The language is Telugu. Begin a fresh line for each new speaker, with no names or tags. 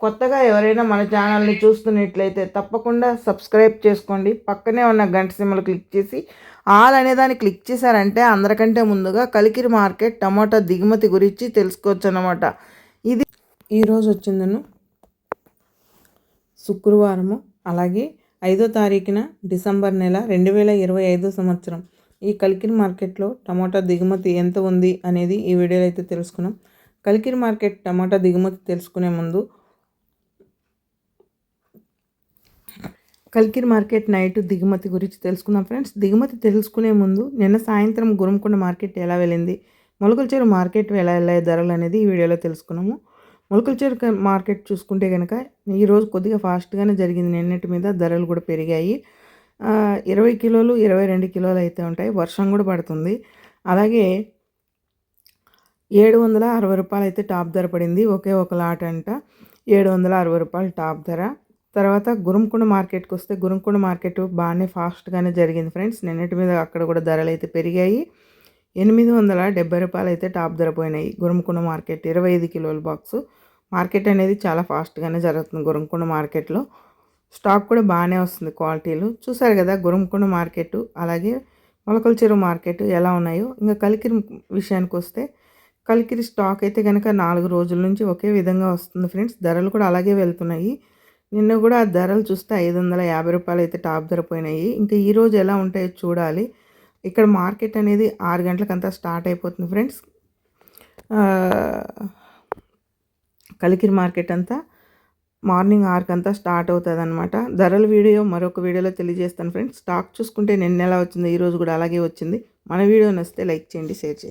కొత్తగా ఎవరైనా మన ఛానల్ని చూస్తున్నట్లయితే తప్పకుండా సబ్స్క్రైబ్ చేసుకోండి. పక్కనే ఉన్న గంట సిమ్మలు క్లిక్ చేసి ఆల్ అనే దాన్ని క్లిక్ చేశారంటే అందరికంటే ముందుగా కలికిరి మార్కెట్ టమాటా దిగుమతి గురించి తెలుసుకోవచ్చు అన్నమాట ఇది ఈరోజు వచ్చిందను శుక్రవారము అలాగే ఐదో తారీఖున డిసెంబర్ నెల రెండు వేల ఇరవై ఐదో సంవత్సరం. ఈ కలికిరి మార్కెట్లో టమాటా దిగుమతి ఎంత ఉంది అనేది ఈ వీడియోలో అయితే తెలుసుకున్నాం. కలికిరి మార్కెట్ టమాటా దిగుమతి తెలుసుకునే ముందు కల్కిర్ మార్కెట్ నైట్ దిగుమతి గురించి తెలుసుకుందాం ఫ్రెండ్స్. దిగుమతి తెలుసుకునే ముందు నిన్న సాయంత్రం గురంకొండ మార్కెట్ ఎలా వెళ్ళింది మొలకలచేరు మార్కెట్ ఎలా వెళ్ళే ధరలు అనేది ఈ వీడియోలో తెలుసుకున్నాము. మొలకలచేరు మార్కెట్ చూసుకుంటే కనుక ఈరోజు కొద్దిగా ఫాస్ట్గానే జరిగింది. నిన్నటి మీద ధరలు కూడా పెరిగాయి. ఇరవై కిలోలు ఇరవై రెండు కిలోలు అయితే ఉంటాయి. వర్షం కూడా పడుతుంది. అలాగే ఏడు వందల అరవై రూపాయలు అయితే టాప్ ధర పడింది. ఒకే ఒక లాట్ అంట. ఏడు వందల అరవై రూపాయలు టాప్ ధర. తర్వాత గురుంకుండ మార్కెట్కి వస్తే గురుంకుండ మార్కెట్ బాగానే ఫాస్ట్గానే జరిగింది ఫ్రెండ్స్. నిన్నటి మీద అక్కడ కూడా ధరలు అయితే పెరిగాయి. ఎనిమిది వందల డెబ్బై రూపాయలు అయితే టాప్ ధర పోయినాయి. గురుంకుండ మార్కెట్ ఇరవై ఐదు కిలోల బాక్స్. మార్కెట్ అనేది చాలా ఫాస్ట్గానే జరుగుతుంది గురుంకుండ మార్కెట్లో. స్టాక్ కూడా బాగానే వస్తుంది క్వాలిటీలు. చూసారు కదా గురుంకుండ మార్కెట్ అలాగే మొలకల చెరువు మార్కెట్ ఎలా ఉన్నాయో. ఇంకా కలికిరి విషయానికి వస్తే కలికిరి స్టాక్ అయితే కనుక నాలుగు రోజుల నుంచి ఒకే విధంగా వస్తుంది ఫ్రెండ్స్. ధరలు కూడా అలాగే వెళ్తున్నాయి. నిన్న కూడా ఆ ధరలు చూస్తే ఐదు వందల యాభై రూపాయలు అయితే టాప్ ధర పోయినాయి. ఇంకా ఈరోజు ఎలా ఉంటాయో చూడాలి. ఇక్కడ మార్కెట్ అనేది ఆరు గంటలకంతా స్టార్ట్ అయిపోతుంది ఫ్రెండ్స్. కలికిరి మార్కెట్ అంతా మార్నింగ్ ఆరుకంతా స్టార్ట్ అవుతుంది అనమాట ధరల వీడియో మరొక వీడియోలో తెలియజేస్తాను ఫ్రెండ్స్. స్టాక్ చూసుకుంటే నిన్న ఎలా వచ్చిందో ఈరోజు కూడా అలాగే వచ్చింది. మన వీడియో నచ్చితే లైక్ చేయండి షేర్ చేయండి.